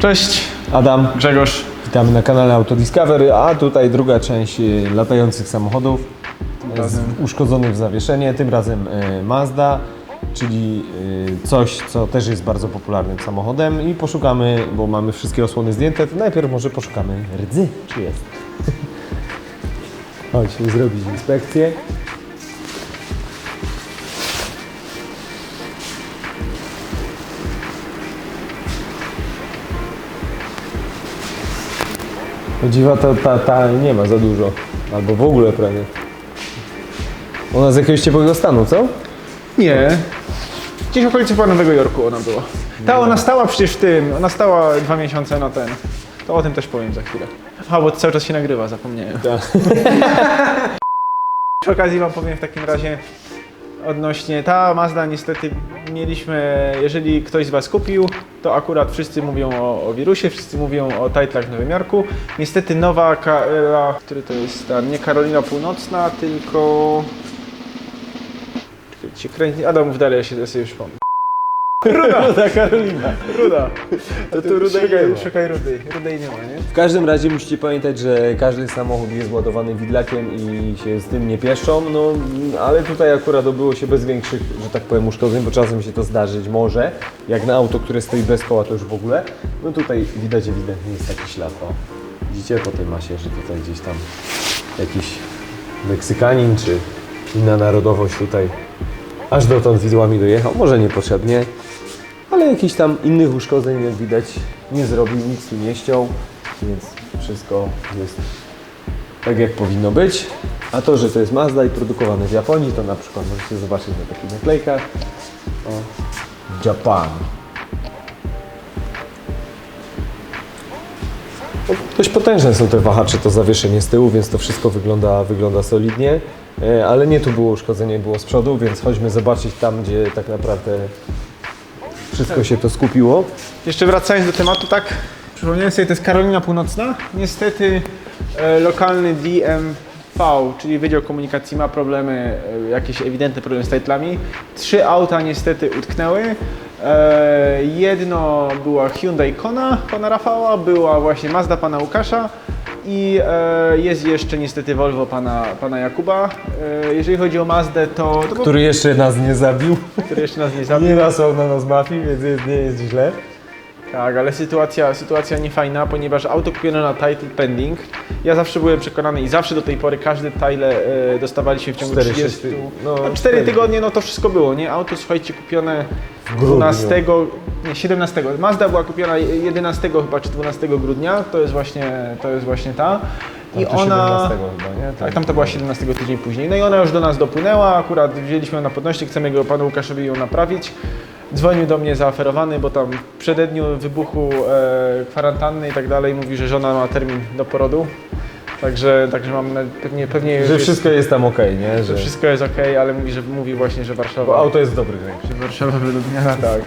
Cześć, Adam, Grzegorz. witamy na kanale Auto Discovery, a tutaj druga część y, latających samochodów z razem. uszkodzonych w zawieszenie, tym razem y, Mazda, czyli y, coś, co też jest bardzo popularnym samochodem i poszukamy, bo mamy wszystkie osłony zdjęte, to najpierw może poszukamy rdzy, czy jest. Chodź, zrobić inspekcję. Dziwa to ta, ta nie ma za dużo, albo w ogóle prawie. Ona z jakiegoś ciepłego stanu, co? Nie. Gdzieś w okolicy chyba Nowego Jorku ona była. Ta, ona stała przecież w tym, ona stała dwa miesiące na ten. To o tym też powiem za chwilę. A, bo cały czas się nagrywa, zapomniałem. Tak. Przy okazji wam powiem w takim razie odnośnie ta Mazda niestety mieliśmy, jeżeli ktoś z was kupił, to akurat wszyscy mówią o, o wirusie, wszyscy mówią o titlach w Nowym Jorku. Niestety nowa, Ka- który to jest ta, nie Karolina Północna, tylko... Czekajcie, kręci, Adam dalej, ja się ja sobie już pomnę. Ruda! Ruda Karolina. Ruda! To tu rudej nie szukaj, ma. szukaj rudy, rudej nie ma, nie? W każdym razie musicie pamiętać, że każdy samochód jest ładowany widlakiem i się z tym nie pieszczą, no ale tutaj akurat obyło się bez większych, że tak powiem, uszkodzeń, bo czasem się to zdarzyć może, jak na auto, które stoi bez koła, to już w ogóle. No tutaj widać ewidentnie jest taki ślad, o. Widzicie po tej masie, że tutaj gdzieś tam jakiś Meksykanin czy inna narodowość tutaj aż dotąd widłami dojechał, może niepotrzebnie, jakichś tam innych uszkodzeń, jak widać, nie zrobił, nic tu nie ściął, więc wszystko jest tak, jak powinno być. A to, że to jest Mazda i produkowane w Japonii, to na przykład możecie zobaczyć na takich naklejkach. O, Japan. Dość potężne są te wahacze, to zawieszenie z tyłu, więc to wszystko wygląda, wygląda solidnie. E, Ale nie tu było uszkodzenie, było z przodu, więc chodźmy zobaczyć tam, gdzie tak naprawdę wszystko się to skupiło. Jeszcze wracając do tematu, tak, przypomniałem sobie, to jest Karolina Północna. Niestety e, lokalny DMV, czyli Wydział Komunikacji ma problemy, e, jakieś ewidentne problemy z titlami. Trzy auta niestety utknęły. E, jedno była Hyundai Kona pana Rafała, była właśnie Mazda pana Łukasza i e, jest jeszcze niestety Volvo pana, pana Jakuba. E, jeżeli chodzi o Mazdę, to, to Który jeszcze nas nie zabił. który jeszcze nas nie zabił. Na nas mafii, więc jest, nie jest źle. Tak, ale sytuacja, sytuacja niefajna, ponieważ auto kupione na title pending. Ja zawsze byłem przekonany i zawsze do tej pory każde tile e, dostawaliśmy w ciągu Cztery, 30. sześć ty- No, no, 4 cztery. tygodnie, no to wszystko było, nie? Auto, słuchajcie, kupione grudniu. 12, nie, 17. Mazda była kupiona 11 chyba czy 12 grudnia, to jest właśnie, to jest właśnie ta. I to ona. 17 chyba, nie? Tak, tam to była 17 tydzień później. No i ona już do nas dopłynęła, akurat wzięliśmy ją na podnośnik, chcemy go panu Łukaszowi ją naprawić. Dzwonił do mnie zaaferowany, bo tam w przededniu wybuchu e, kwarantanny i tak dalej mówi, że żona ma termin do porodu. Także, także mam na- pewnie, pewnie Że jest- wszystko jest tam ok, nie? że Że, wszystko jest ok, ale mówi, że mówi właśnie, że Warszawa. bo auto jest w dobrych rękach. że Warszawa wyludniana, tak.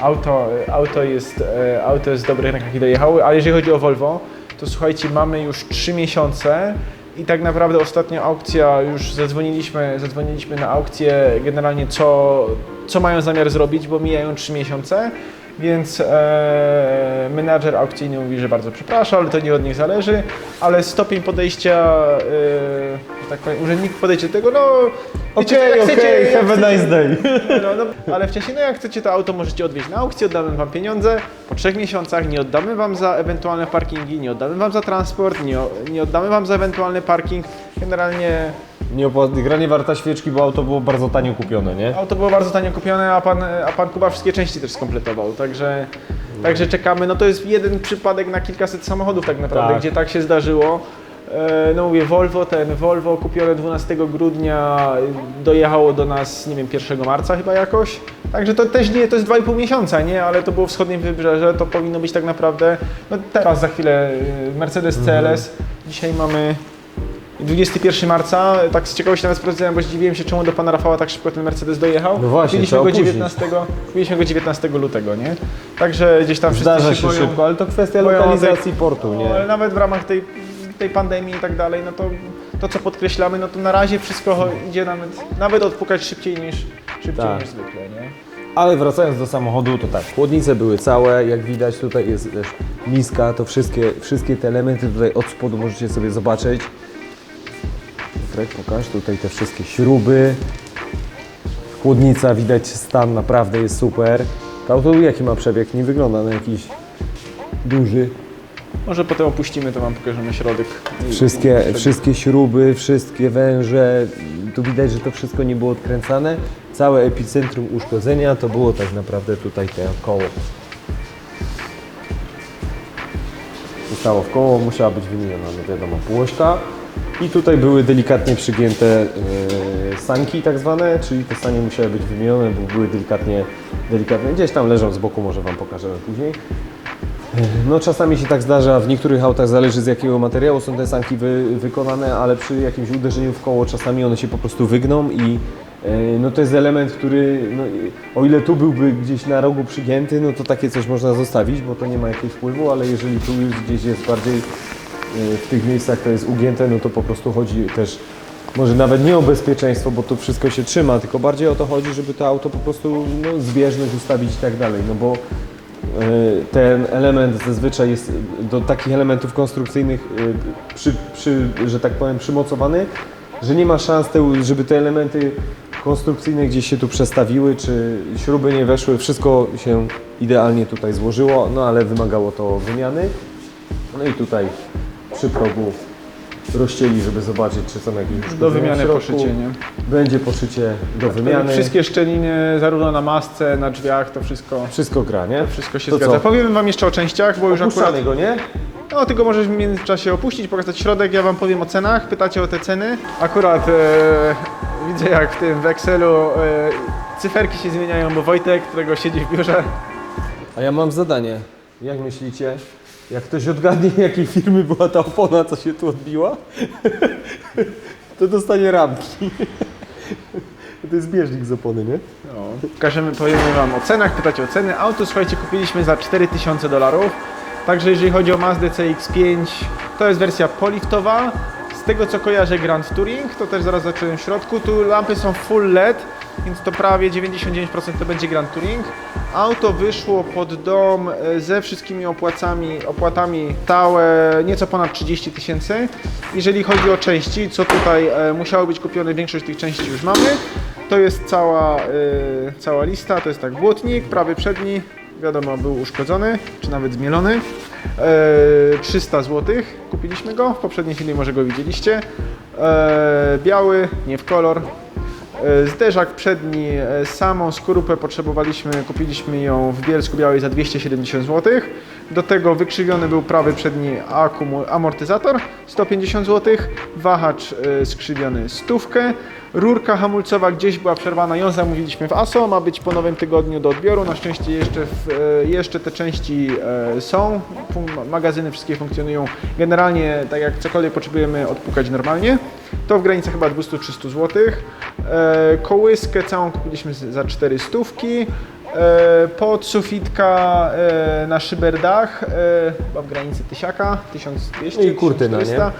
Auto, auto, jest, e, auto jest w dobrych rękach i dojechały, ale jeżeli chodzi o Volvo, to słuchajcie, mamy już 3 miesiące i tak naprawdę ostatnia aukcja, już zadzwoniliśmy, zadzwoniliśmy na aukcję generalnie co, co mają zamiar zrobić, bo mijają 3 miesiące. Więc e, menadżer aukcyjny mówi, że bardzo przepraszam, ale to nie od nich zależy, ale stopień podejścia, e, tak powiem, urzędników podejście do tego, no Okej, okej, jak have a nice day. no, no, ale wcześniej, no jak chcecie to auto, możecie odwieźć na aukcję, oddamy wam pieniądze. Po trzech miesiącach nie oddamy wam za ewentualne parkingi, nie oddamy wam za transport, nie, nie oddamy wam za ewentualny parking. Generalnie Nie opła- gra nie warta świeczki, bo auto było bardzo tanio kupione, nie? auto było bardzo tanio kupione, a pan, a pan Kuba wszystkie części też skompletował, także, także czekamy. No to jest jeden przypadek na kilkaset samochodów tak naprawdę, Tak. gdzie tak się zdarzyło. E, No mówię, Volvo, ten Volvo kupione 12 grudnia dojechało do nas, nie wiem, 1 marca chyba jakoś. Także to też nie, to jest 2,5 miesiąca, nie? Ale to było wschodnie wybrzeże, to powinno być tak naprawdę, no teraz za chwilę y, Mercedes CLS, dzisiaj mamy 21 marca, tak z ciekawości nawet sprawdzałem, bo zdziwiłem się, czemu do pana Rafała tak szybko ten Mercedes dojechał. No właśnie, trzeba go, opóźnić. 19, kupiliśmy go 19 lutego, nie? Także gdzieś tam wszyscy Zdarza się, się boją, szybko, ale to kwestia lokalizacji portu, no, nie? ale nawet w ramach tej, tej pandemii i tak dalej, no to to co podkreślamy, no to na razie wszystko idzie nawet, nawet odpukać szybciej niż, szybciej Tak. niż zwykle, nie? Ale wracając do samochodu, to tak, chłodnice były całe, jak widać tutaj jest też niska, to wszystkie, wszystkie te elementy tutaj od spodu możecie sobie zobaczyć. Piotrek, pokaż tutaj te wszystkie śruby. Chłodnica, widać stan naprawdę jest super. To auto jaki ma przebieg? Nie wygląda na jakiś duży. Może potem opuścimy, to wam pokażemy środek. Wszystkie, wszystkie śruby, wszystkie węże, tu widać, że to wszystko nie było odkręcane. Całe epicentrum uszkodzenia to było tak naprawdę tutaj te koło. Zostało w koło, musiała być wymieniona, no wiadomo, półośka. I tutaj były delikatnie przygięte e, sanki tak zwane, czyli te sanie musiały być wymienione, bo były delikatnie, delikatnie, gdzieś tam leżą z boku, może Wam pokażemy później. No czasami się tak zdarza, w niektórych autach zależy z jakiego materiału są te sanki wy, wykonane, ale przy jakimś uderzeniu w koło czasami one się po prostu wygną i e, no to jest element, który no, o ile tu byłby gdzieś na rogu przygięty, no to takie coś można zostawić, bo to nie ma jakiegoś wpływu, ale jeżeli tu już gdzieś jest bardziej e, w tych miejscach to jest ugięte, no to po prostu chodzi też może nawet nie o bezpieczeństwo, bo to wszystko się trzyma, tylko bardziej o to chodzi, żeby to auto po prostu no, zbieżność ustawić i tak dalej, no bo E, ten element zazwyczaj jest do takich elementów konstrukcyjnych e, przy, przy, że tak powiem przymocowany, że nie ma szans, te, żeby te elementy konstrukcyjne gdzieś się tu przestawiły, czy śruby nie weszły, wszystko się idealnie tutaj złożyło, no ale wymagało to wymiany. No i tutaj przy progu rozcięli, żeby zobaczyć, czy są jakieś Do uszkodzenia w wymiany środku. poszycie, nie? Będzie poszycie do wymiany. Wszystkie szczeliny, zarówno na masce, na drzwiach, to wszystko, Wszystko gra, nie? wszystko się To zgadza. co? Powiem wam jeszcze o częściach, bo już akurat... Opuszczamy go, nie? No, tylko możesz w międzyczasie opuścić, pokazać środek, ja wam powiem o cenach, pytacie o te ceny. Akurat e, widzę jak w tym w Excelu e, cyferki się zmieniają, bo Wojtek, którego siedzi w biurze, A ja mam zadanie. Jak myślicie? Jak ktoś odgadnie, jakiej firmy była ta opona, co się tu odbiła, to dostanie ramki. To jest bieżnik z opony, nie? no, pokażemy, powiemy wam o cenach, pytacie o ceny. Auto, słuchajcie, kupiliśmy za 4000 dolarów. Także jeżeli chodzi o Mazda CX-5, to jest wersja poliftowa. Z tego co kojarzę Grand Touring, to też zaraz zacząłem w środku. Tu lampy są full LED, więc to prawie 99% to będzie Grand Touring. Auto wyszło pod dom e, ze wszystkimi opłacami, opłatami stałe nieco ponad 30 tysięcy. Jeżeli chodzi o części, co tutaj e, musiało być kupione, większość tych części już mamy. To jest cała, e, cała lista, to jest tak błotnik, prawy przedni, wiadomo był uszkodzony, czy nawet zmielony. E, 300 zł kupiliśmy go, w poprzedniej chwili może go widzieliście. Biały, nie w kolor. E, Zderzak przedni, e, samą skorupę potrzebowaliśmy, kupiliśmy ją w Bielsku Białej za 270 zł. Do tego wykrzywiony był prawy przedni amortyzator 150 zł, wahacz e, skrzywiony stówkę, rurka hamulcowa gdzieś była przerwana, ją zamówiliśmy w ASO, ma być po nowym tygodniu do odbioru. Na szczęście jeszcze, w, e, jeszcze te części e, są, magazyny wszystkie funkcjonują. Generalnie, tak jak cokolwiek potrzebujemy odpukać normalnie, to w granicach chyba 200-300 zł. Kołyskę całą kupiliśmy za 400. E, pod sufitka e, na szyberdach, e, chyba w granicy tysiaka, 1200, I kurtyna, 1400.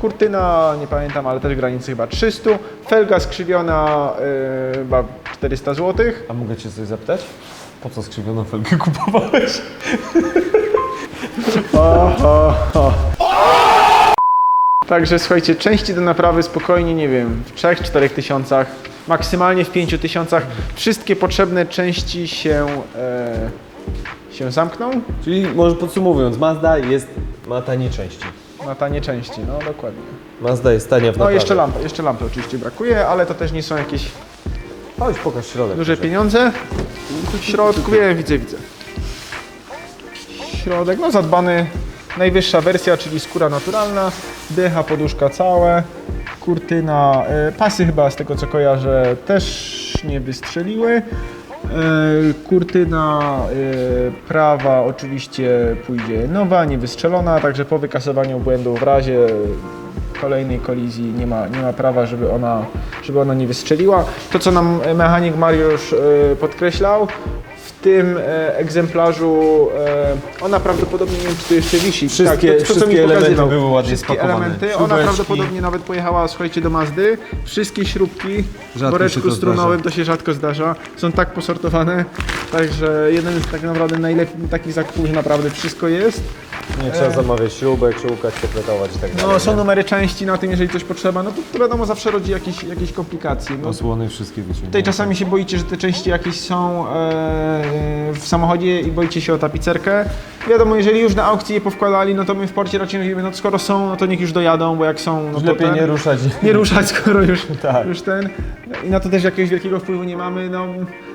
Kurtyna, nie pamiętam, ale też w granicy chyba 300. Felga skrzywiona, e, chyba 400 zł. A mogę Cię coś zapytać? Po co skrzywioną felgę kupowałeś? Także słuchajcie, części do naprawy spokojnie, nie wiem, w 3-4 tysiącach, maksymalnie w 5 tysiącach. Wszystkie potrzebne części się, e, się zamkną Czyli może podsumowując, Mazda jest, ma tanie części. na tanie części, no dokładnie. Mazda jest tania w No naprawie. jeszcze lampy, jeszcze lampy oczywiście brakuje, ale to też nie są jakieś Chodź, pokaż środek. duże pieniądze. W środku, wiem, widzę, widzę. Środek, no zadbany, najwyższa wersja, czyli skóra naturalna, dycha, poduszka całe, kurtyna, e, pasy chyba z tego co kojarzę też nie wystrzeliły. E, Kurtyna e, prawa oczywiście pójdzie nowa, nie wystrzelona, także po wykasowaniu błędu w razie kolejnej kolizji nie ma, nie ma prawa, żeby ona, żeby ona nie wystrzeliła. To co nam mechanik Mariusz podkreślał, tym e, egzemplarzu, e, ona prawdopodobnie, nie wiem czy to jeszcze wisi. Wszystkie- to, to, co mi wszystkie elementy pokazywał. były ładnie Wszystkie spakowane. elementy, ona Śrubeczki. prawdopodobnie nawet pojechała, słuchajcie, do Mazdy. Wszystkie śrubki w się woreczku to strunowym, to się rzadko zdarza, są tak posortowane, także jeden z tak naprawdę najlepszych takich zakupów, że naprawdę wszystko jest. Nie trzeba zamawiać śrubek, szukać, kompletować i tak dalej. No, są numery części na tym, jeżeli coś potrzeba, no to, to wiadomo, zawsze rodzi jakieś, jakieś komplikacje. No, Osłony wszystkie wyciągnięte. Tutaj czasami się boicie, że te części jakieś są e, w samochodzie i boicie się o tapicerkę. Wiadomo, jeżeli już na aukcji je powkładali, no to my w porcie raczej mówimy, no skoro są, no to niech już dojadą, bo jak są, no to Lepiej ten, nie ruszać. nie ruszać, skoro już, Tak. już ten. I na to też jakiegoś wielkiego wpływu nie mamy. No,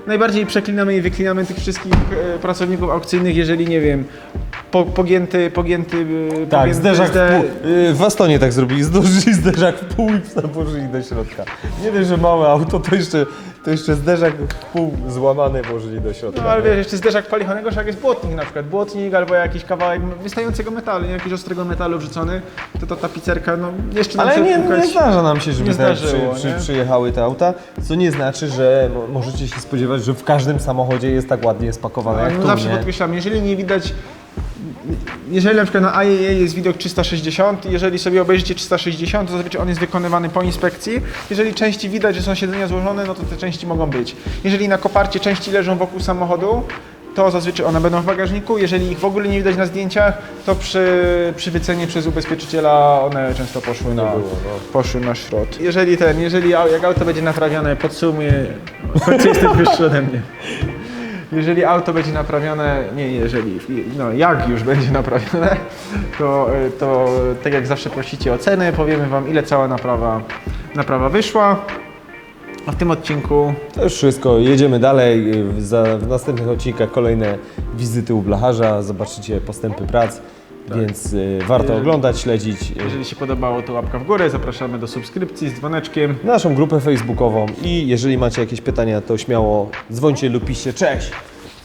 najbardziej przeklinamy i wyklinamy tych wszystkich e, pracowników aukcyjnych, jeżeli, nie wiem, po, pogięty, pogięty, e, Tak, pogięty zderzak zde- w pół. y, W Astonie tak zrobili, zdążyli zderzak w pół i założyli do środka. Nie wiem, że małe auto, to jeszcze, to jeszcze zderzak w pół złamany włożyli do środka. No ale wiesz, jeszcze zderzak palichonego, że jak jest błotnik na przykład, błotnik albo jakiś kawałek wystającego metalu, nie jakiś ostrego metalu wrzucony, to ta tapicerka, no jeszcze nam Ale się nie, pukać- nie zdarza nam się, żeby tak zdarzyło, przy, przy, przyjechały te auta, co nie znaczy, że mo- możecie się spodziewać, że w każdym samochodzie jest tak ładnie spakowane Ale jak no tu, zawsze nie? podkreślam, jeżeli nie widać, jeżeli na przykład na IAA jest widok 360 i jeżeli sobie obejrzycie 360, to zazwyczaj on jest wykonywany po inspekcji. Jeżeli części widać, że są siedzenia złożone, no to te części mogą być. Jeżeli na koparcie części leżą wokół samochodu, to zazwyczaj one będą w bagażniku. Jeżeli ich w ogóle nie widać na zdjęciach, to przy, przy wycenie przez ubezpieczyciela one często poszły na, było, no. poszły na środ. Jeżeli ten, jeżeli au- jak auto będzie naprawione, podsumuję, w końcu jesteś wyższy ode mnie. Jeżeli auto będzie naprawione, nie jeżeli, no jak już będzie naprawione, to, y, to tak jak zawsze prosicie o ceny, powiemy Wam ile cała naprawa, naprawa wyszła. A w tym odcinku To już wszystko, jedziemy dalej. W- Za, w następnych odcinkach kolejne wizyty u blacharza, zobaczycie postępy prac, więc y, warto Jeżeli- oglądać, śledzić y, jeżeli się podobało to łapka w górę, zapraszamy do subskrypcji z dzwoneczkiem. naszą grupę facebookową i jeżeli macie jakieś pytania, to śmiało dzwońcie lub piszcie cześć.